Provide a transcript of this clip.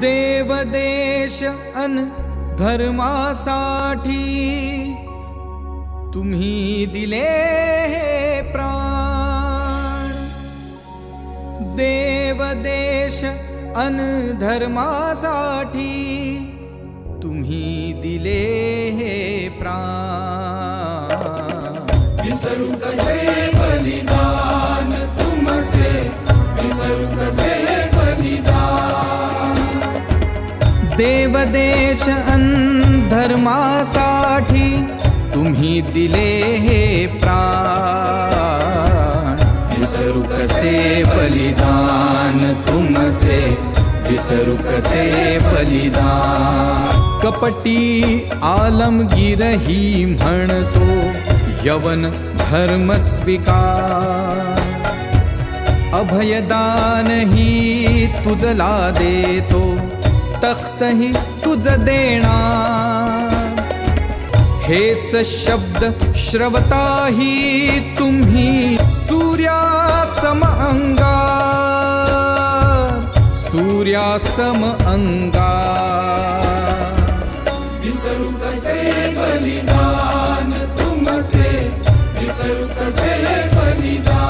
देवदेश अन धर्मासाठी तुम्ही दिले हे प्राण. देवदेश अन धर्मासाठी तुम्ही दिले हे प्राण. विसरू कसे बलिदान? तुमचे विसरू कसे बलिदान? देवदेश धर्मासाठी तुम्ही दिले हे प्राण. विसरू कसे बलिदान? तुमचे विसरू कसे बलिदान? कपटी आलमगीर ही म्हणतो यवन धर्म स्वीकार. अभयदान ही तुझला देतो तख्तही तुझ देणार. हेच शब्द श्रवताही तुम्ही सूर्यासम अंगा सूर्यासम अंगा विसरू कसे बलिदान? Yeah,